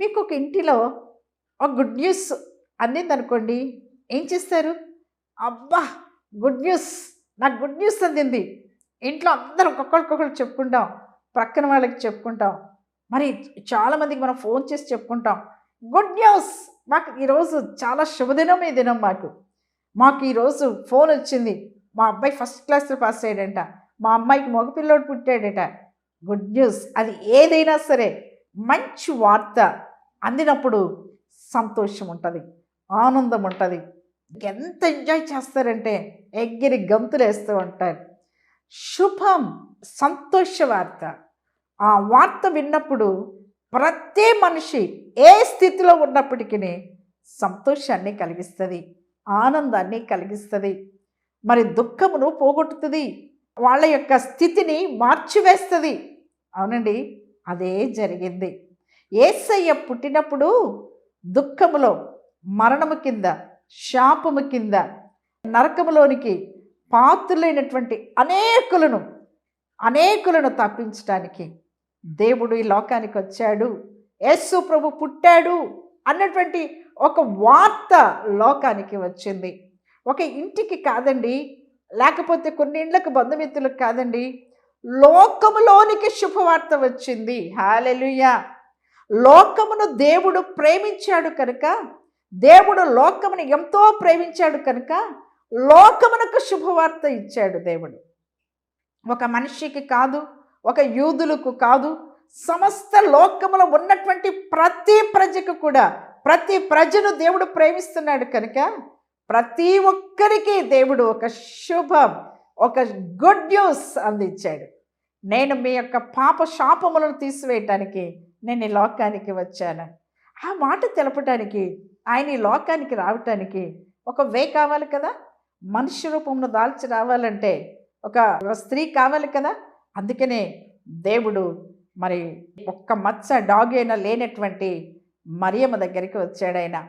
మీకు ఒక ఇంటిలో ఒక గుడ్ న్యూస్ అందిందనుకోండి ఏం చేస్తారు? అబ్బా! Good news! నాకు గుడ్ న్యూస్ అందింది. ఇంట్లో అందరూ ఒక్కొక్కరికొకరు చెప్పుకుంటాం ప్రక్కన వాళ్ళకి చెప్పుకుంటాం. మరి చాలామందికి మనం ఫోన్ చేసి చెప్పుకుంటాం గుడ్ న్యూస్! మాకు ఈరోజు చాలా శుభదినం ఈ దినం మాకు. మాకు ఈరోజు ఫోన్ వచ్చింది. మా అబ్బాయి ఫస్ట్ క్లాస్లో పాస్ అయ్యాడంట. మా అమ్మాయికి మగపిల్లోడు పుట్టాడట. Good news! అది ఏదైనా సరే మంచి వార్త. అందినప్పుడు సంతోషం ఉంటుంది ఆనందం ఉంటుంది ఎంత ఎంజాయ్ చేస్తారంటే ఎగ్గిరి గంతులు వేస్తూ ఉంటారు. శుభం సంతోష వార్త. ఆ వార్త విన్నప్పుడు ప్రతి మనిషి ఏ స్థితిలో ఉన్నప్పటికీ సంతోషాన్ని కలిగిస్తుంది ఆనందాన్ని కలిగిస్తుంది. మరి దుఃఖమును పోగొట్టుతుంది వాళ్ళ యొక్క స్థితిని మార్చివేస్తుంది. అవునండి అదే జరిగింది. ఏసయ్య పుట్టినప్పుడు దుఃఖములో మరణము కింద శాపము కింద నరకములోనికి పాత్రులైనటువంటి అనేకులను అనేకులను తప్పించడానికి దేవుడు ఈ లోకానికి వచ్చాడు. యేసు ప్రభు పుట్టాడు అన్నటువంటి ఒక వార్త లోకానికి వచ్చింది. ఒక ఇంటికి కాదండి లేకపోతే కొన్ని ఇండ్లకు బంధుమిత్రులకు కాదండి లోకములోనికి శుభవార్త వచ్చింది. హాలెలుయా! లోకమును దేవుడు ప్రేమించాడు కనుక దేవుడు లోకమును ఎంతో ప్రేమించాడు కనుక లోకమునకు శుభవార్త ఇచ్చాడు దేవుడు. ఒక మనిషికి కాదు ఒక యూదులకు కాదు సమస్త లోకములో ఉన్నటువంటి ప్రతి ప్రజకు కూడా ప్రతి ప్రజను దేవుడు ప్రేమిస్తున్నాడు కనుక ప్రతి ఒక్కరికి దేవుడు ఒక శుభం ఒక గుడ్ న్యూస్ అందించాడు. నేను మీ యొక్క పాప శాపములను తీసివేయటానికి నేను ఈ లోకానికి వచ్చాను. ఆ మాట తెలపటానికి ఆయన ఈ లోకానికి రావటానికి ఒక వే కావాలి కదా? మనిషి రూపంలో దాల్చి రావాలంటే ఒక స్త్రీ కావాలి కదా? అందుకనే దేవుడు మరి ఒక్క మచ్చ డాగ్ అయినా లేనటువంటి మరియమ్మ దగ్గరికి వచ్చాడు ఆయన.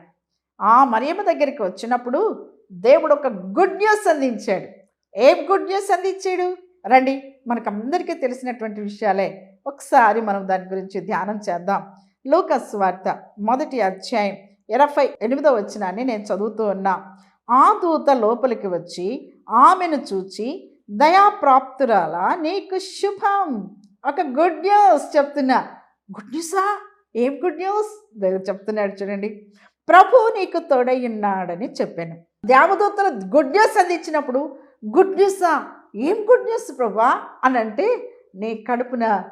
ఆ మరియమ్మ దగ్గరికి వచ్చినప్పుడు దేవుడు ఒక గుడ్ న్యూస్ అందించాడు. ఏం గుడ్ న్యూస్ అందించాడు? రండి మనకు అందరికీ తెలిసినటువంటి విషయాలే. ఒకసారి మనం దాని గురించి ధ్యానం చేద్దాం. లూకస్ వార్త మొదటి అధ్యాయం ఇరవై ఎనిమిదో వచ్చినాన్ని నేను చదువుతూ ఉన్నా. ఆ దూత లోపలికి వచ్చి ఆమెను చూచి దయాప్రాప్తురాల నీకు శుభం. ఒక గుడ్ న్యూస్ చెప్తున్నా. గుడ్ న్యూసా ఏం గుడ్ న్యూస్ చెప్తున్నాడు చూడండి. ప్రభు నీకు తోడయ్యున్నాడని చెప్పాను. దేవదూతలు గుడ్ న్యూస్ అందించినప్పుడు గుడ్ న్యూసా ఏం గుడ్ న్యూస్ ప్రభా? అని అంటే నీ కడుపున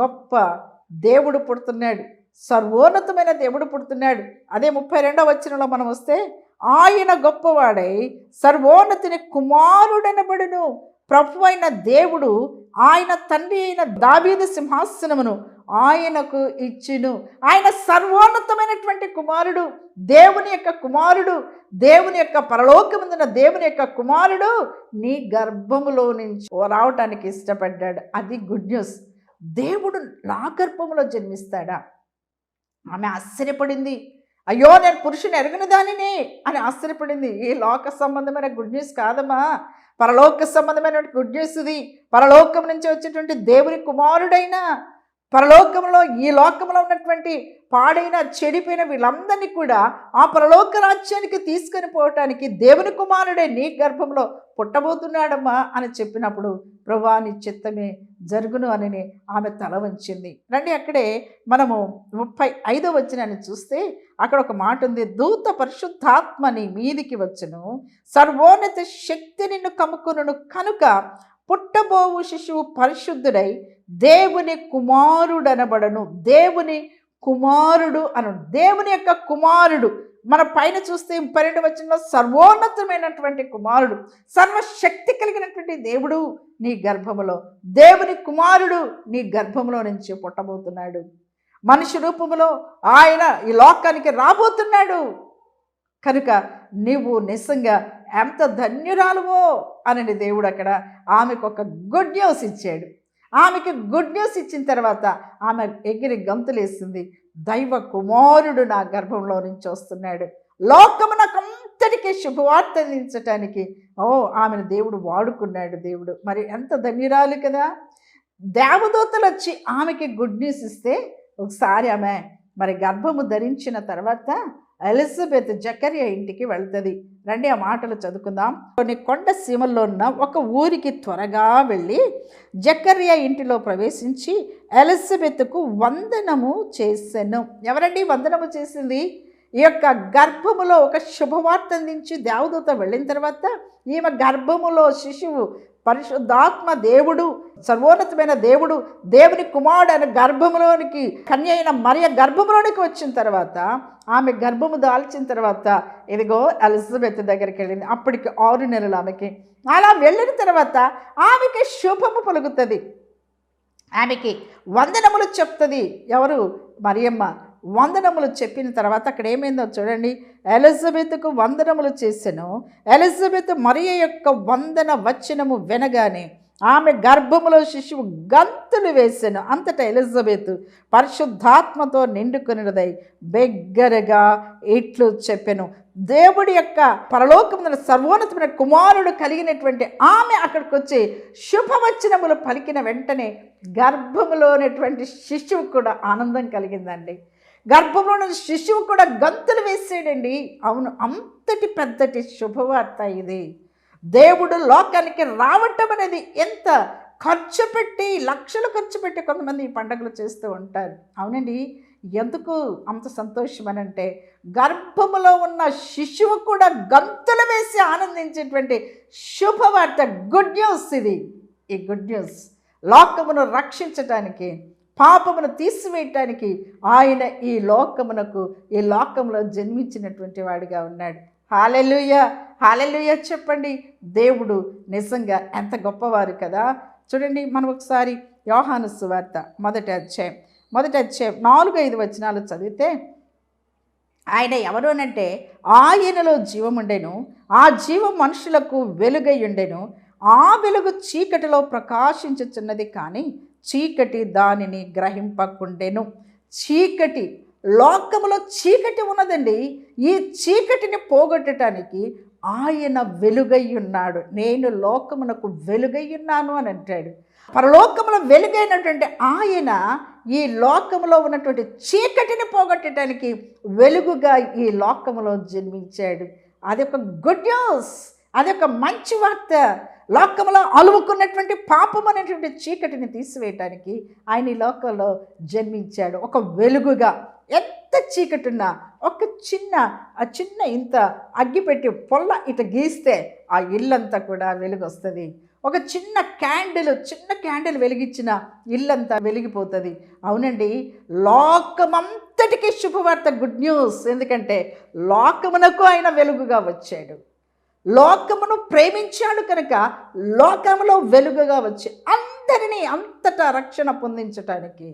గొప్ప దేవుడు పుడుతున్నాడు. సర్వోన్నతమైన దేవుడు పుడుతున్నాడు. అదే ముప్పై రెండవ వచ్చినలో మనం వస్తే ఆయన గొప్పవాడై సర్వోన్నతిని కుమారుడనబడును. ప్రభు అయిన దేవుడు ఆయన తండ్రి అయిన దావీదు సింహాసనమును ఆయనకు ఇచ్చును. ఆయన సర్వోన్నతమైనటువంటి కుమారుడు దేవుని యొక్క కుమారుడు దేవుని యొక్క పరలోకముందున దేవుని యొక్క కుమారుడు నీ గర్భములో నుంచి రావటానికి ఇష్టపడ్డాడు. అది గుడ్ న్యూస్. దేవుడు నా గర్భంలో జన్మిస్తాడా? ఆమె ఆశ్చర్యపడింది. అయ్యో నేను పురుషుని ఎరగిన దానిని అని ఆశ్చర్యపడింది. ఈ లోక సంబంధమైన గుడ్ న్యూస్ కాదమ్మా. పరలోక సంబంధమైన గుడ్ న్యూస్ ఇది. పరలోకం నుంచి వచ్చేటువంటి దేవుని కుమారుడైనా పరలోకంలో ఈ లోకంలో ఉన్నటువంటి పాడైన చెడిపోయిన వీళ్ళందరినీ కూడా ఆ పరలోక రాజ్యానికి తీసుకొని పోవటానికి దేవుని కుమారుడే నీ గర్భంలో పుట్టబోతున్నాడమ్మా అని చెప్పినప్పుడు ప్రభా నీ చిత్తమే జరుగును అని ఆమె తల వంచింది. రండి అక్కడే మనము ముప్పై ఐదో వచ్చినని చూస్తే అక్కడ ఒక మాట ఉంది. దూత పరిశుద్ధాత్మని మీదికి వచ్చును. సర్వోన్నత శక్తి నిన్ను కమ్ముకును కనుక పుట్టబోవు శిశువు పరిశుద్ధుడై దేవుని కుమారుడనబడను. దేవుని కుమారుడు అను దేవుని యొక్క కుమారుడు. మన పైన చూస్తే పన్నెండు వచ్చిన సర్వోన్నతమైనటువంటి కుమారుడు సర్వశక్తి కలిగినటువంటి దేవుడు నీ గర్భములో. దేవుని కుమారుడు నీ గర్భములో నుంచి పుట్టబోతున్నాడు. మనిషి రూపంలో ఆయన ఈ లోకానికి రాబోతున్నాడు. కనుక నీవు నిజంగా ఎంత ధన్యురాలువో అనని దేవుడు అక్కడ ఆమెకు ఒక గుడ్ న్యూస్ ఇచ్చాడు. ఆమెకి గుడ్ న్యూస్ ఇచ్చిన తర్వాత ఆమె ఎగిరి గంతులేసింది. దైవ కుమారుడు నా గర్భంలో నుంచి వస్తున్నాడు. లోకమునకంతటికీ శుభవార్త అందించటానికి ఓ ఆమెను దేవుడు వాడుకున్నాడు దేవుడు. మరి ఎంత ధన్యురాలు కదా. దేవదూతలు వచ్చి ఆమెకి గుడ్ న్యూస్ ఇస్తే ఒకసారి ఆమె మరి గర్భము ధరించిన తర్వాత ఎలిజబెత్ జకర్య ఇంటికి వెళ్తుంది. రండి ఆ మాటలు చదువుకుందాం. కొన్ని కొండ సీమల్లో ఉన్న ఒక ఊరికి త్వరగా వెళ్ళి జకర్య ఇంటిలో ప్రవేశించి ఎలిజబెత్కు వందనము చేశాను ఎవరండి వందనము చేసింది? ఈ యొక్క గర్భములో ఒక శుభవార్త అందించి దేవదూత వెళ్ళిన తర్వాత ఈమె గర్భములో శిశువు పరిశుద్ధాత్మ దేవుడు సర్వోన్నతమైన దేవుడు దేవుని కుమారుడు అయిన గర్భములోనికి కన్య అయిన మరియ గర్భములోనికి వచ్చిన తర్వాత ఆమె గర్భము దాల్చిన తర్వాత ఇదిగో ఎలిజబెత్ దగ్గరికి వెళ్ళింది. అప్పటికి ఆరు నెలలు ఆమెకి. అలా వెళ్ళిన తర్వాత ఆమెకి శుభము పలుకుతుంది. ఆమెకి వందనములు చెప్తుంది. ఎవరు? మరియమ్మ. వందనములు చెప్పిన తర్వాత అక్కడ ఏమైందో చూడండి. ఎలిజబెత్కు వందనములు చేసెను. ఎలిజబెత్ మరియ యొక్క వందన వచనము వినగానే ఆమె గర్భములో శిశువు గంతులు వేసాను. అంతటా ఎలిజబెత్ పరిశుద్ధాత్మతో నిండుకునిదై బిగ్గరగా ఇట్లు చెప్పాను. దేవుడి యొక్క పరలోకమున సర్వోన్నతమైన కుమారుడు కలిగినటువంటి ఆమె అక్కడికి వచ్చి శుభవచనములు పలికిన వెంటనే గర్భములోనేటువంటి శిశువు కూడా ఆనందం కలిగిందండి. గర్భంలో ఉన్న శిశువు కూడా గంతులు వేసాడండి అవును అంతటి పెద్దటి శుభవార్త ఇది. దేవుడు లోకానికి రావటం అనేది ఎంత ఖర్చు పెట్టి లక్షలు ఖర్చు పెట్టి కొంతమంది ఈ పండుగలు చేస్తూ ఉంటారు. అవునండి ఎందుకు అంత సంతోషం అని అంటే గర్భములో ఉన్న శిశువు కూడా గంతులు వేసి ఆనందించేటువంటి శుభవార్త గుడ్ న్యూస్ ఇది. ఈ గుడ్ న్యూస్ లోకమును రక్షించటానికి పాపమును తీసివేయటానికి ఆయన ఈ లోకమునకు ఈ లోకంలో జన్మించినటువంటి వాడిగా ఉన్నాడు. హాలెలుయ! హాలెలుయ చెప్పండి. దేవుడు నిజంగా ఎంత గొప్పవారు కదా. చూడండి మనం ఒకసారి యోహాను సువార్త మొదటి అధ్యాయం. మొదటి అధ్యాయం నాలుగు ఐదు వచనాలు చదివితే ఆయన ఎవరు అనంటే ఆయనలో జీవముండెను ఆ జీవం మనుషులకు వెలుగై ఉండెను ఆ వెలుగు చీకటిలో ప్రకాశించుచున్నది కానీ చీకటి దానిని గ్రహింపకుండెను. చీకటి లోకములో చీకటి ఉన్నదండి. ఈ చీకటిని పోగొట్టడానికి ఆయన వెలుగై ఉన్నాడు నేను లోకమునకు వెలుగై ఉన్నాను అని అంటాడు. పరలోకములో వెలుగైనటువంటి ఆయన ఈ లోకములో ఉన్నటువంటి చీకటిని పోగొట్టడానికి వెలుగుగా ఈ లోకములో జన్మించాడు. అది ఒక గుడ్ న్యూస్. అది ఒక మంచి వార్త. లోకంలో అలుముకున్నటువంటి పాపం అనేటువంటి చీకటిని తీసివేయటానికి ఆయన ఈ లోకంలో జన్మించాడు. ఒక వెలుగుగా ఎంత చీకటిన్నా ఒక చిన్న ఆ చిన్న ఇంత అగ్గిపెట్టి పొల్ల ఇట గీస్తే ఆ ఇల్లంతా కూడా వెలుగు వస్తుంది ఒక చిన్న క్యాండిల్ చిన్న క్యాండిల్ వెలిగించిన ఇల్లంతా వెలిగిపోతుంది. అవునండి లోకమంతటికి శుభవార్త గుడ్ న్యూస్. ఎందుకంటే లోకమునకు ఆయన వెలుగుగా వచ్చాడు. లోకమును ప్రేమించాడు కనుక లోకములో వెలుగుగా వచ్చి అందరినీ అంతటా రక్షణ పొందించటానికి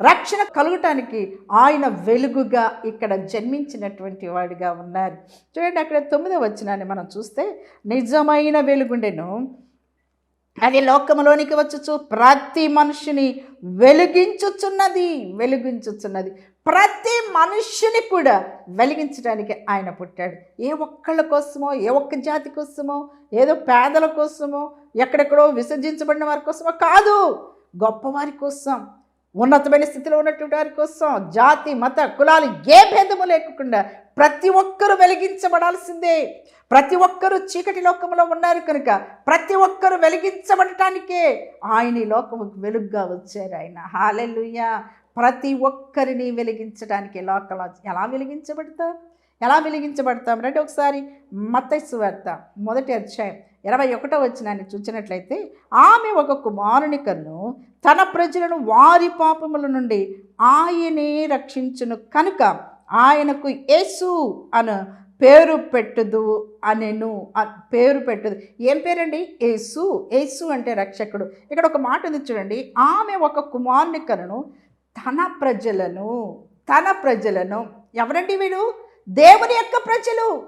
రక్షణ కలుగటానికి ఆయన వెలుగుగా ఇక్కడ జన్మించినటువంటి వాడిగా ఉన్నారు. చూడండి అక్కడ తొమ్మిదో వచ్చినాన్ని మనం చూస్తే నిజమైన వెలుగుండెను. అది లోకములోనికి వచ్చుచు ప్రతి మనిషిని వెలిగించుచున్నది వెలిగించుచున్నది. ప్రతి మనుష్యుని కూడా వెలిగించడానికి ఆయన పుట్టాడు. ఏ ఒక్కళ్ళ కోసమో ఏ ఒక్క జాతి కోసమో ఏదో పేదల కోసమో ఎక్కడెక్కడో విసర్జించబడిన వారి కోసమో కాదు. గొప్పవారి కోసం ఉన్నతమైన స్థితిలో ఉన్నటువంటి వారి కోసం జాతి మత కులాలు ఏ భేదము లేకుండా ప్రతి ఒక్కరూ వెలిగించబడాల్సిందే. ప్రతి ఒక్కరూ చీకటి లోకంలో ఉన్నారు కనుక ప్రతి ఒక్కరూ వెలిగించబడటానికే ఆయన ఈ లోకముకు వెలుగుగా వచ్చారు ఆయన. హాలెలుయ్యా ప్రతి ఒక్కరిని వెలిగించడానికి లోకల ఎలా వెలిగించబడతాం? ఎలా వెలిగించబడతాం? రండి ఒకసారి మత్తైసు వార్త మొదటి అధ్యాయం ఇరవై ఒకటో వచ్చినాన్ని చూసినట్లయితే ఆమె ఒక కుమారుని కన్ను తన ప్రజలను వారి పాపముల నుండి ఆయనే రక్షించును కనుక ఆయనకు యేసు అను పేరు పెట్టుదు అనెను పేరు పెట్టుదు. ఏం పేరండి? యేసు. యేసు అంటే రక్షకుడు. ఇక్కడ ఒక మాట ఉంది చూడండి. ఆమె ఒక కుమారుని కనును తన ప్రజలను తన ప్రజలను ఎవరండి వీడు? దేవుని యొక్క ప్రజలు.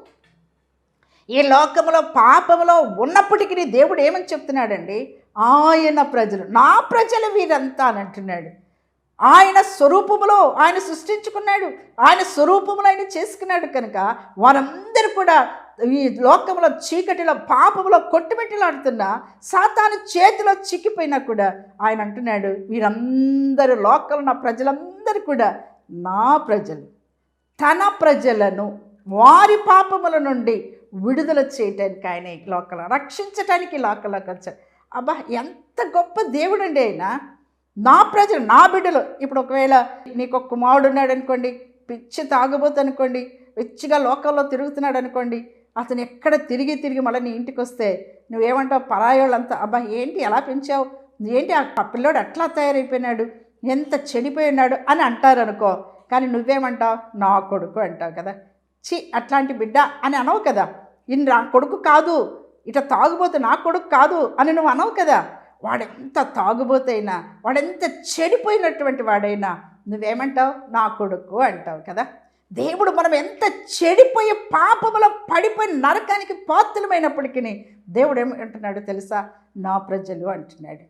ఈ లోకంలో పాపంలో ఉన్నప్పటికీ దేవుడు ఏమని చెప్తున్నాడండి? ఆయన ప్రజలు. నా ప్రజలు వీరంతా అని అంటున్నాడు. ఆయన స్వరూపములో ఆయన సృష్టించుకున్నాడు. ఆయన స్వరూపములో ఆయన చేసుకున్నాడు కనుక వారందరూ కూడా ఈ లోకంలో చీకటిలో పాపములో కొట్టుమెట్టిలాడుతున్న సాతాను చేతిలో చిక్కిపోయినా కూడా ఆయన అంటున్నాడు వీరందరూ లోకంలో ఉన్న ప్రజలందరూ కూడా నా ప్రజలు. తన ప్రజలను వారి పాపముల నుండి విడుదల చేయటానికి ఆయన ఈ లోకల రక్షించటానికి ఈ వచ్చాడు అబ్బా ఎంత గొప్ప దేవుడు అండి ఆయన. నా ప్రజలు నా బిడ్డలు. ఇప్పుడు ఒకవేళ నీకు ఒక కుమారుడు ఉన్నాడు అనుకోండి పిచ్చి తాగుబోతు అనుకోండి పిచ్చిగా లోకల్లో తిరుగుతున్నాడు అనుకోండి అతను ఎక్కడ తిరిగి తిరిగి మళ్ళీ నీ ఇంటికి వస్తే నువ్వేమంటావు? పరాయోళ్ళంతా అబ్బా ఏంటి ఎలా పెంచావు? ఏంటి ఆ పిల్లోడు అట్లా తయారైపోయినాడు? ఎంత చెడిపోయి ఉన్నాడు అని అంటారు అనుకో కానీ నువ్వేమంటావు? నా కొడుకు అంటావు కదా. చి అట్లాంటి బిడ్డ అని అనవు కదా. ఇన్ నా కొడుకు కాదు. ఇట తాగుబోతే నా కొడుకు కాదు అని నువ్వు అనవు కదా. వాడెంత తాగుబోతైనా వాడెంత చెడిపోయినటువంటి వాడైనా నువ్వేమంటావు? నా కొడుకు అంటావు కదా. దేవుడు మనం ఎంత చెడిపోయి పాపములో పడిపోయి నరకానికి పాత్రమైనప్పటికీ దేవుడు ఏమంటున్నాడు తెలుసా? నా ప్రజలు అంటున్నాడు.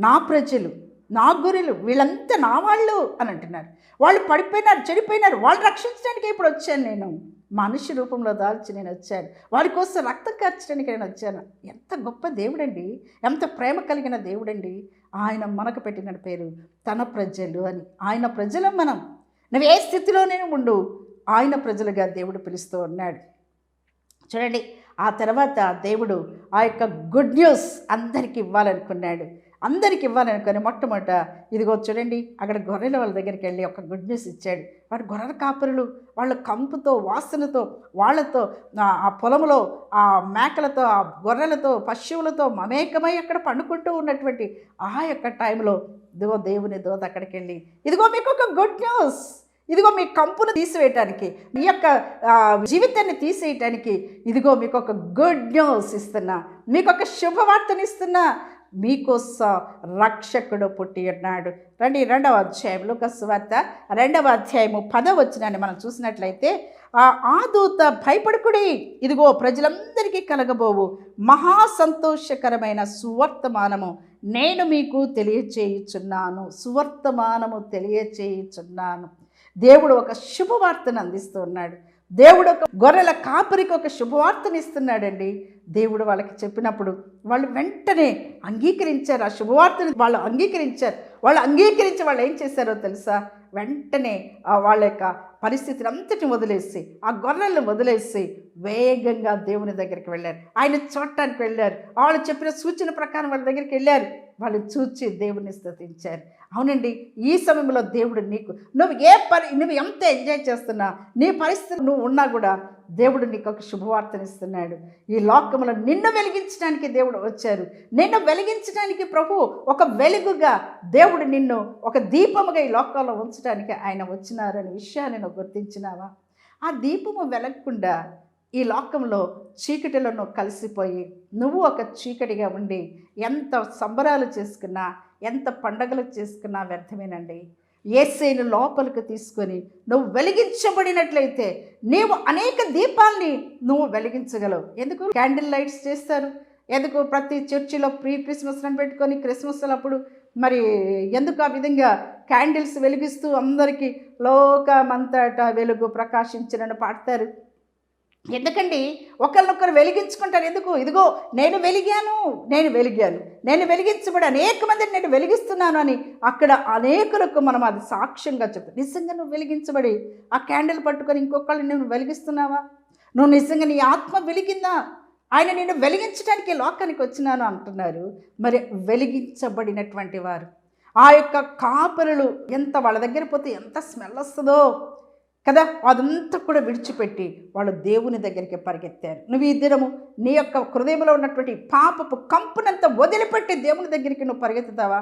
నా ప్రజలు నా గురులు వీళ్ళంతా నా వాళ్ళు అని అంటున్నారు. వాళ్ళు పడిపోయినారు చెడిపోయినారు వాళ్ళు రక్షించడానికి ఇప్పుడు వచ్చాను నేను. మనిషి రూపంలో దాల్చి నేను వచ్చాను. వారి కోసం రక్తం కార్చడానికి నేను వచ్చాను. ఎంత గొప్ప దేవుడండి. ఎంత ప్రేమ కలిగిన దేవుడండి. ఆయన మనకు పెట్టిన పేరు తన ప్రజలు అని. ఆయన ప్రజలు మనం. నువ్వు ఏ స్థితిలోనే ఉండు. ఆయన ప్రజలుగా దేవుడు పిలుస్తూ ఉన్నాడు. చూడండి ఆ తర్వాత దేవుడు ఆ యొక్క గుడ్ న్యూస్ అందరికి ఇవ్వాలనుకున్నాడు. అందరికి ఇవ్వాలనుకుని మొట్టమొదట ఇదిగో చూడండి అక్కడ గొర్రెల వాళ్ళ దగ్గరికి వెళ్ళి ఒక గుడ్ న్యూస్ ఇచ్చాడు. వాడు గొర్రెల కాపరులు వాళ్ళ కంపుతో వాసనతో వాళ్ళతో ఆ- ఆ పొలంలో ఆ మేకలతో ఆ గొర్రెలతో పశువులతో మమేకమై అక్కడ పండుకుంటూ ఉన్నటువంటి ఆ యొక్క టైంలో ఇదిగో దేవుని దోత అక్కడికి వెళ్ళి ఇదిగో మీకు ఒక గుడ్ న్యూస్ ఇదిగో మీ కంపును తీసివేయటానికి మీ యొక్క జీవితాన్ని తీసేయటానికి ఇదిగో మీకు ఒక గుడ్ న్యూస్ ఇస్తున్నా. మీకు ఒక శుభవార్తని ఇస్తున్నా. మీకోసం రక్షకుడు పుట్టి ఉన్నాడు. రండి రెండవ అధ్యాయంలో వార్త రెండవ అధ్యాయము పదవ వచ్చినాన్ని మనం చూసినట్లయితే ఆ దూత భయపడుకుడి. ఇదిగో ప్రజలందరికీ కలగబోవు. మహా సంతోషకరమైన సువర్తమానము నేను మీకు తెలియచేయుచున్నాను. సువర్తమానము తెలియచేయుచున్నాను. దేవుడు ఒక శుభవార్తను అందిస్తూ ఉన్నాడు దేవుడు ఒక గొర్రెల కాపరికి ఒక శుభవార్తను ఇస్తున్నాడండి. దేవుడు వాళ్ళకి చెప్పినప్పుడు వాళ్ళు వెంటనే అంగీకరించారు. ఆ శుభవార్తను వాళ్ళు అంగీకరించారు. వాళ్ళు అంగీకరించి వాళ్ళు ఏం చేశారో తెలుసా? వెంటనే వాళ్ళ యొక్క పరిస్థితిని అంతటిని వదిలేసి ఆ గొర్రెలను వదిలేసి వేగంగా దేవుని దగ్గరికి వెళ్ళారు. ఆయన చూడటానికి వెళ్ళారు. వాళ్ళు చెప్పిన సూచన ప్రకారం వాళ్ళ దగ్గరికి వెళ్ళారు. వాళ్ళు చూచి దేవుని స్థుతించారు. అవునండి ఈ సమయంలో దేవుడు నీకు నువ్వు ఏ పరి నువ్వు ఎంత ఎంజాయ్ చేస్తున్నా నీ పరిస్థితి నువ్వు ఉన్నా కూడా దేవుడు నీకు ఒక శుభవార్తనిస్తున్నాడు ఈ లోకంలో నిన్ను వెలిగించడానికి దేవుడు వచ్చారు. నిన్ను వెలిగించడానికి ప్రభు ఒక వెలుగుగా దేవుడు నిన్ను ఒక దీపముగా ఈ లోకంలో ఉంచడానికి ఆయన వచ్చినారనే విషయాన్ని నువ్వు గుర్తించినావా? ఆ దీపము వెలగకుండా ఈ లోకంలో చీకటిలో నువ్వు కలిసిపోయి నువ్వు ఒక చీకటిగా ఉండి ఎంత సంబరాలు చేసుకున్నా ఎంత పండగలు చేసుకున్నా వ్యర్థమేనండి. ఏసైను లోపలికి తీసుకొని నువ్వు వెలిగించబడినట్లయితే నీవు అనేక దీపాల్ని నువ్వు వెలిగించగలవు. ఎందుకు? క్యాండిల్ లైట్స్ చేస్తారు. ఎందుకు? ప్రతి చర్చిలో ప్రీ క్రిస్మస్ అని పెట్టుకొని క్రిస్మస్ అప్పుడు మరి ఎందుకు ఆ విధంగా క్యాండిల్స్ వెలిగిస్తూ అందరికీ లోకమంతటా వెలుగు ప్రకాశించినని పాడతారు? ఎందుకండి? ఒకరినొకరు వెలిగించుకుంటారు. ఎందుకు? ఇదిగో నేను వెలిగాను నేను వెలిగాను. నేను వెలిగించబడి అనేక మందిని నేను వెలిగిస్తున్నాను అని అక్కడ అనేకులకు మనం అది సాక్ష్యంగా చెప్తాం. నిజంగా నువ్వు వెలిగించబడి ఆ క్యాండిల్ పట్టుకొని ఇంకొకళ్ళు నువ్వు వెలిగిస్తున్నావా? నువ్వు నిజంగా నీ ఆత్మ వెలిగిందా? ఆయన నేను వెలిగించడానికి లోకానికి వచ్చినాను అంటున్నారు. మరి వెలిగించబడినటువంటి వారు. ఆ యొక్క కాపరులు ఎంత వాళ్ళ దగ్గర పోతే ఎంత స్మెల్ వస్తుందో. కదా? అదంతా కూడా విడిచిపెట్టి వాళ్ళు దేవుని దగ్గరికి పరిగెత్తారు. నువ్వు ఈ దినము నీ యొక్క హృదయంలో ఉన్నటువంటి పాపపు కంపునంతా వదిలిపెట్టి దేవుని దగ్గరికి నువ్వు పరిగెత్తుతావా?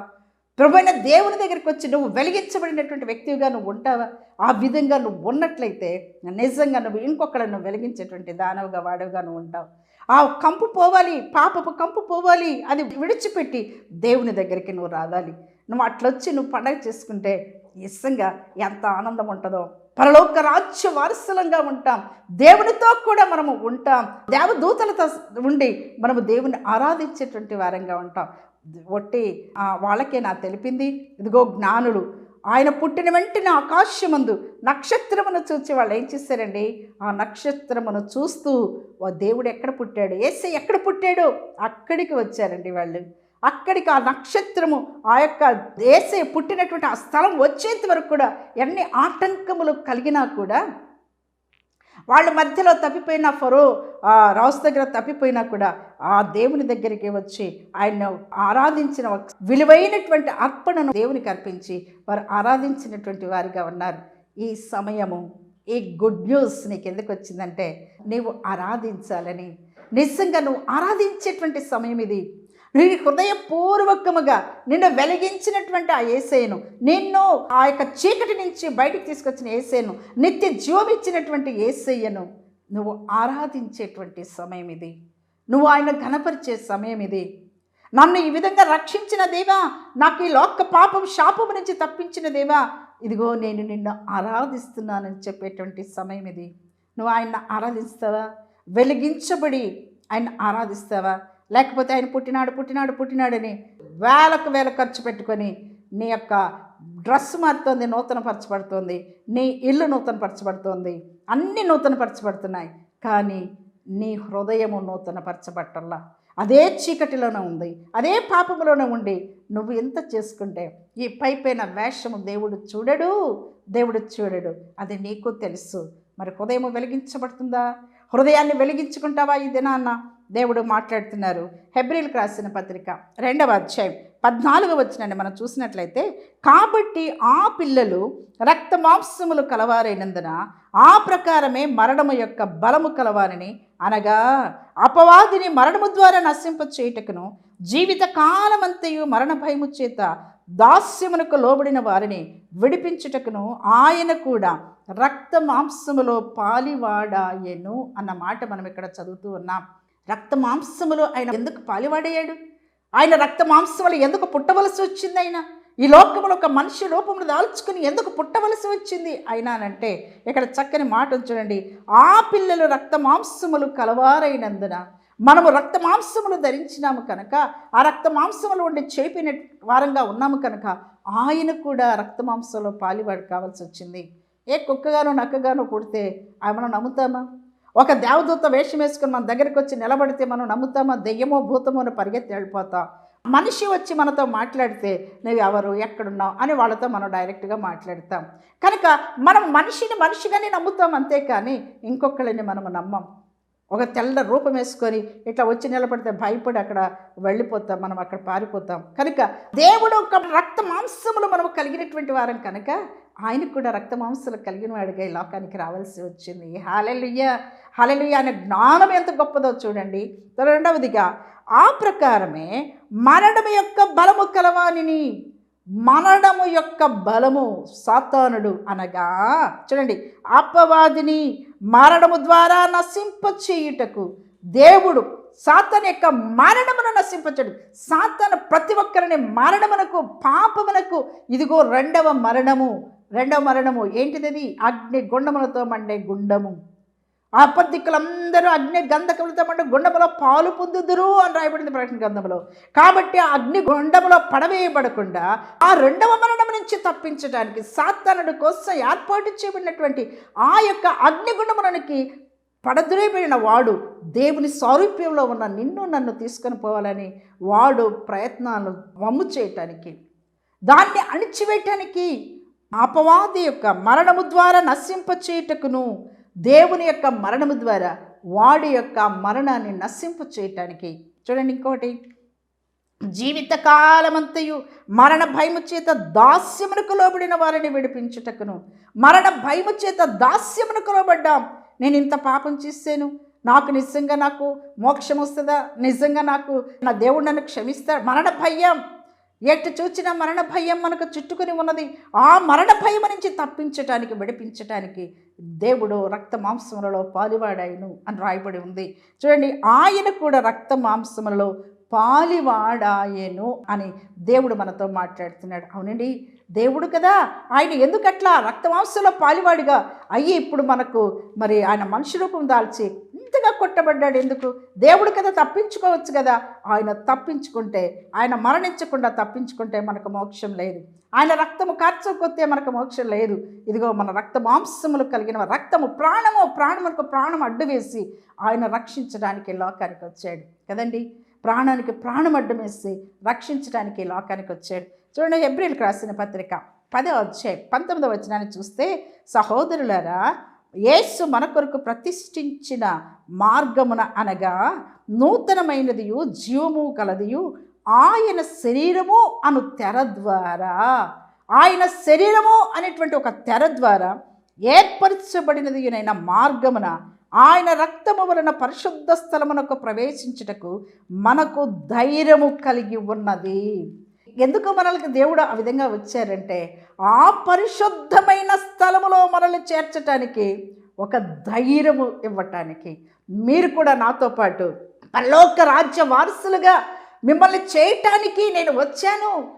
ప్రభువైన దేవుని దగ్గరికి వచ్చి నువ్వు వెలిగించబడినటువంటి వ్యక్తిగా నువ్వు ఉంటావా? ఆ విధంగా నువ్వు ఉన్నట్లయితే నిజంగా నువ్వు ఇంకొకళ్ళను నువ్వు వెలిగించేటువంటి దానవుగా వాడవుగా నువ్వు ఉంటావు. ఆ కంపు పోవాలి పాపపు కంపు పోవాలి అది విడిచిపెట్టి దేవుని దగ్గరికి నువ్వు రావాలి. నువ్వు అట్లొచ్చి నువ్వు పండగ చేసుకుంటే నిజంగా ఎంత ఆనందం ఉంటుందో. పరలోక రాజ్య వారసులంగా ఉంటాం. దేవునితో కూడా మనము ఉంటాం. దేవదూతలతో ఉండి మనము దేవుని ఆరాధించేటువంటి వారంగా ఉంటాం. ఒట్టి వాళ్ళకే నా తెలిపింది. ఇదిగో జ్ఞానులు ఆయన పుట్టిన వెంటనే ఆకాశమందు నక్షత్రమును చూసి వాళ్ళు ఏం చేశారండి? ఆ నక్షత్రమును చూస్తూ ఓ దేవుడు ఎక్కడ పుట్టాడు? ఏసై ఎక్కడ పుట్టాడు? అక్కడికి వచ్చారండి వాళ్ళు. అక్కడికి ఆ నక్షత్రము ఆ యొక్క దేశే పుట్టినటువంటి ఆ స్థలం వచ్చేంత వరకు కూడా ఎన్ని ఆటంకములు కలిగినా కూడా వాళ్ళ మధ్యలో తప్పిపోయిన ఫరో ఆ రాజు దగ్గర తప్పిపోయినా కూడా ఆ దేవుని దగ్గరికి వచ్చి ఆయన ఆరాధించిన విలువైనటువంటి అర్పణను దేవునికి అర్పించి వారు ఆరాధించినటువంటి వారిగా ఉన్నారు. ఈ సమయము ఈ గుడ్ న్యూస్ నీకు ఎందుకు వచ్చిందంటే నీవు ఆరాధించాలని. నిజంగా నువ్వు ఆరాధించేటువంటి సమయం ఇది. నీ హృదయపూర్వకముగా నిన్ను వెలిగించినటువంటి ఆ ఏసేను నిన్ను ఆ యొక్క చీకటి నుంచి బయటికి తీసుకొచ్చిన ఏసేను నిత్య జీవమిచ్చినటువంటి ఏసయ్యను నువ్వు ఆరాధించేటువంటి సమయం ఇది. నువ్వు ఆయన ఘనపరిచే సమయం ఇది. నన్ను ఈ విధంగా రక్షించిన దేవా నాకు ఈ లోక పాపం శాపం నుంచి తప్పించిన దేవా ఇదిగో నేను నిన్ను ఆరాధిస్తున్నానని చెప్పేటువంటి సమయం ఇది. నువ్వు ఆయన ఆరాధిస్తావా? వెలిగించబడి ఆయన ఆరాధిస్తావా? లేకపోతే ఆయన పుట్టినాడు పుట్టినాడు పుట్టినాడని వేలకు వేల ఖర్చు పెట్టుకొని నీ యొక్క డ్రెస్ మారుతుంది నూతనపరచబడుతుంది నీ ఇల్లు నూతనపరచబడుతుంది అన్నీ నూతనపరచబడుతున్నాయి. కానీ నీ హృదయము నూతనపరచబట్టల్లా. అదే చీకటిలోనే ఉంది అదే పాపములోనే ఉండి నువ్వు ఎంత చేసుకుంటే ఈ పైపైన వేషము దేవుడు చూడడు దేవుడు చూడడు. అది నీకు తెలుసు. మరి హృదయము వెలిగించబడుతుందా? హృదయాన్ని వెలిగించుకుంటావా ఈ దినాన్న దేవుడు మాట్లాడుతున్నారు. హెబ్రిల్కి రాసిన పత్రిక రెండవ అధ్యాయం పద్నాలుగు వచ్చినండి మనం చూసినట్లయితే కాబట్టి ఆ పిల్లలు రక్త మాంసములు కలవారైనందున ఆ ప్రకారమే మరణము యొక్క బలము కలవారని అనగా అపవాదిని మరణము ద్వారా నశింప చేయుటకును జీవిత కాలమంతయు మరణ భయము చేత దాస్యమునకు లోబడిన వారిని విడిపించుటకును ఆయన కూడా రక్త మాంసములో పాలివాడాయను అన్న మాట మనం ఇక్కడ చదువుతూ ఉన్నాం. రక్త మాంసములు ఆయన ఎందుకు పాలివాడయ్యాడు? ఆయన రక్త మాంసములు ఎందుకు పుట్టవలసి వచ్చింది ఆయన? ఈ లోకములో ఒక మనిషి రూపమును దాల్చుకుని ఎందుకు పుట్టవలసి వచ్చింది? అయినానంటే ఇక్కడ చక్కని మాట చూడండి. ఆ పిల్లలు రక్త మాంసములు కలవారైనందున మనము రక్త మాంసములు ధరించినాము కనుక ఆ రక్త మాంసములు ఉండి చేపిన వారంగా ఉన్నాము కనుక ఆయన కూడా రక్త మాంసంలో పాలివాడు కావాల్సి వచ్చింది. ఏ కుక్కగానో నక్కగానో పుడితే ఆమెను మనం నమ్ముతామా? ఒక దేవదూత వేషం వేసుకుని మన దగ్గరికి వచ్చి నిలబడితే మనం నమ్ముతామా దెయ్యమో భూతమో అని పరిగెత్తి వెళ్ళిపోతాం. మనిషి వచ్చి మనతో మాట్లాడితే నువ్వు ఎవరు? ఎక్కడున్నావు? అని వాళ్ళతో మనం డైరెక్ట్గా మాట్లాడతాం. కనుక మనం మనిషిని మనిషిగానే నమ్ముతాం అంతేకాని ఇంకొకళ్ళని మనం నమ్మం. ఒక తెల్ల రూపం వేసుకొని ఇట్లా వచ్చి నిలబడితే భయపడి అక్కడ వెళ్ళిపోతాం మనం అక్కడ పారిపోతాం. కనుక దేవుడు ఒక రక్త మాంసములు మనం కలిగినటువంటి వారం కనుక ఆయనకు కూడా రక్త మాంసలు కలిగిన వాడిగా ఈ లోకానికి రావాల్సి వచ్చింది. హాలెలుయ్య హాలెలుయ్య అనే జ్ఞానం ఎంత గొప్పదో చూడండి. రెండవదిగా ఆ ప్రకారమే మరణము యొక్క బలము కలవానిని మరణము యొక్క బలము సాతానుడు అనగా చూడండి అపవాదిని మరణము ద్వారా నశింపచేయుటకు దేవుడు సాతన్ యొక్క మరణమును నశింపచడు. సాతన్ ప్రతి ఒక్కరిని మరణమునకు పాపమునకు ఇదిగో రెండవ మరణము. రెండవ మరణము ఏంటిది అగ్ని గుండములతో మండే గుండము. అపద్దిక్కులందరూ అగ్ని గంధకములతో మండే గుండములో పాలు పొందుదురు అని రాయబడింది ప్రకటన గ్రంథంలో. కాబట్టి ఆ అగ్ని గుండములో పడవేయబడకుండా ఆ రెండవ మరణం నుంచి తప్పించడానికి సాతానుడి కోసం ఏర్పాటు చేయబడినటువంటి ఆ యొక్క అగ్నిగుండములనికి పడద్రేబడిన వాడు దేవుని సారూప్యంలో ఉన్న నిన్ను నన్ను తీసుకొని పోవాలని వాడు ప్రయత్నాలు వమ్ము చేయటానికి దాన్ని అణిచివేయటానికి అపవాది యొక్క మరణము ద్వారా నశింపచేయటకును దేవుని యొక్క మరణము ద్వారా వాడి యొక్క మరణాన్ని నశింపు చేయటానికి చూడండి ఇంకోటి జీవితకాలమంతయు మరణ భయము చేత దాస్యమునకు లోబడిన వారిని విడిపించుటకును. మరణ భయము చేత దాస్యమునకు లోబడ్డాం. నేను ఇంత పాపం చేశాను నాకు నిజంగా నాకు మోక్షం వస్తుందా? నిజంగా నాకు నా దేవుడు నన్ను క్షమిస్తా మరణ భయం. ఎటు చూచిన మరణ భయం మనకు చుట్టుకుని ఉన్నది. ఆ మరణ భయం నుంచి తప్పించటానికి విడిపించటానికి దేవుడు రక్త మాంసములలో పాలివాడాయను అని రాయబడి ఉంది. చూడండి ఆయన కూడా రక్త మాంసములలో పాలివాడాయను అని దేవుడు మనతో మాట్లాడుతున్నాడు. అవునండి దేవుడు కదా. ఆయన ఎందుకట్లా రక్త రక్తమాంసంలో పాలివాడిగా? అయ్యి ఇప్పుడు మనకు మరి ఆయన మనిషి రూపం దాల్చి ఇంతగా కొట్టబడ్డాడు. ఎందుకు? దేవుడు కదా తప్పించుకోవచ్చు కదా. ఆయన తప్పించుకుంటే ఆయన మరణించకుండా తప్పించుకుంటే మనకు మోక్షం లేదు. ఆయన రక్తము కార్చకొత్తే మనకు మోక్షం లేదు. ఇదిగో మన రక్త మాంసములు కలిగిన రక్తము ప్రాణము ప్రాణములకు ప్రాణం అడ్డు వేసి ఆయన రక్షించడానికి లోకానికి వచ్చాడు. కదండి? ప్రాణానికి ప్రాణం అడ్డం వేసి రక్షించడానికి లోకానికి వచ్చాడు. చూడండి ఏప్రిల్కి రాసిన పత్రిక పదో అధ్యాయం పంతొమ్మిదో వచనాన్ని చూస్తే సహోదరులారా యేసు మన కొరకు ప్రతిష్ఠించిన మార్గమున అనగా నూతనమైనదియు జీవము కలదియు ఆయన శరీరము అను తెర ద్వారా. ఆయన శరీరము అనేటువంటి ఒక తెర ద్వారా ఏర్పరచబడినది అయిన మార్గమున ఆయన రక్తము వలన పరిశుద్ధ స్థలమునకు ప్రవేశించుటకు మనకు ధైర్యము కలిగి ఉన్నది. ఎందుకు మనల్ని దేవుడు ఆ విధంగా వచ్చారంటే ఆ పరిశుద్ధమైన స్థలములో మనల్ని చేర్చటానికి ఒక ధైర్యము ఇవ్వటానికి. మీరు కూడా నాతో పాటు పరలోక రాజ్య వారసులుగా మిమ్మల్ని చేయటానికి నేను వచ్చాను.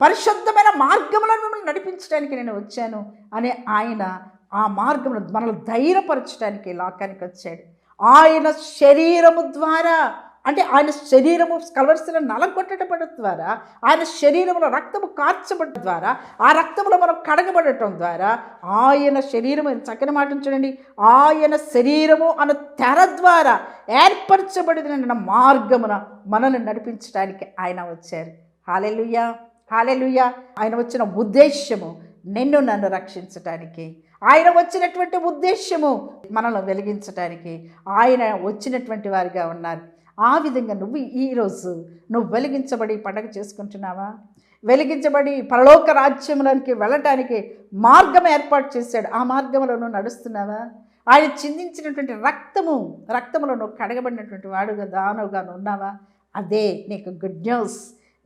పరిశుద్ధమైన మార్గంలో మిమ్మల్ని నడిపించడానికి నేను వచ్చాను అనే ఆయన ఆ మార్గమును మనల్ని ధైర్యపరచడానికి లోకానికి వచ్చాడు. ఆయన శరీరము ద్వారా అంటే ఆయన శరీరము కలవలసిన నలగొట్టబడటం ద్వారా ఆయన శరీరంలో రక్తము కార్చబడటం ద్వారా ఆ రక్తంలో మనం కడగబడటం ద్వారా ఆయన శరీరము చక్కని మాట చూడండి ఆయన శరీరము అన్న తెర ద్వారా ఏర్పరచబడిన మార్గమున మనల్ని నడిపించడానికి ఆయన వచ్చారు. హాలెలుయ్యా హాలెలుయ్యా ఆయన వచ్చిన ఉద్దేశ్యము నిన్ను నన్ను రక్షించటానికి ఆయన వచ్చినటువంటి ఉద్దేశ్యము మనల్ని వెలిగించటానికి ఆయన వచ్చినటువంటి వారిగా ఉన్నారు. ఆ విధంగా నువ్వు ఈరోజు నువ్వు వెలిగించబడి పండగ చేసుకుంటున్నావా? వెలిగించబడి పరలోక రాజ్యంలోనికి వెళ్ళటానికి మార్గం ఏర్పాటు చేశాడు. ఆ మార్గంలో నువ్వు నడుస్తున్నావా? ఆయన చిందించినటువంటి రక్తము రక్తములో నువ్వు కడగబడినటువంటి వాడుగా దానవుగా నువ్వు ఉన్నావా? అదే నీకు గుడ్ న్యూస్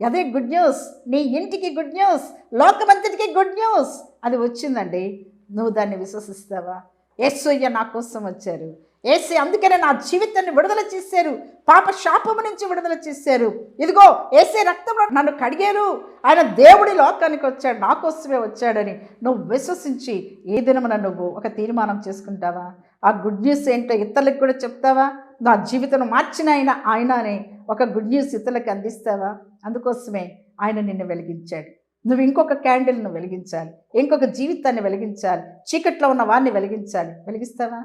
అదే గుడ్ న్యూస్ నీ ఇంటికి గుడ్ న్యూస్ లోకమంతటికి గుడ్ న్యూస్ అది వచ్చిందండి. నువ్వు దాన్ని విశ్వసిస్తావా? యేసయ్య నా కోసం వచ్చారు. ఏసే అందుకనే నా జీవితాన్ని విడుదల చేశారు. పాప శాపము నుంచి విడుదల చేశారు. ఇదిగో ఏసే రక్తంలో నన్ను కడిగారు. ఆయన దేవుడి లోకానికి వచ్చాడు నా కోసమే వచ్చాడని నువ్వు విశ్వసించి ఏ దినమున నువ్వు ఒక తీర్మానం చేసుకుంటావా? ఆ గుడ్ న్యూస్ ఏంటో ఇతరులకు కూడా చెప్తావా? నా జీవితం మార్చిన ఆయన ఆయన అని ఒక గుడ్ న్యూస్ ఇతరులకు అందిస్తావా? అందుకోసమే ఆయన నిన్ను వెలిగించాడు. నువ్వు ఇంకొక క్యాండిల్ను వెలిగించాలి. ఇంకొక జీవితాన్ని వెలిగించాలి. చీకట్లో ఉన్న వారిని వెలిగించాలి. వెలిగిస్తావా?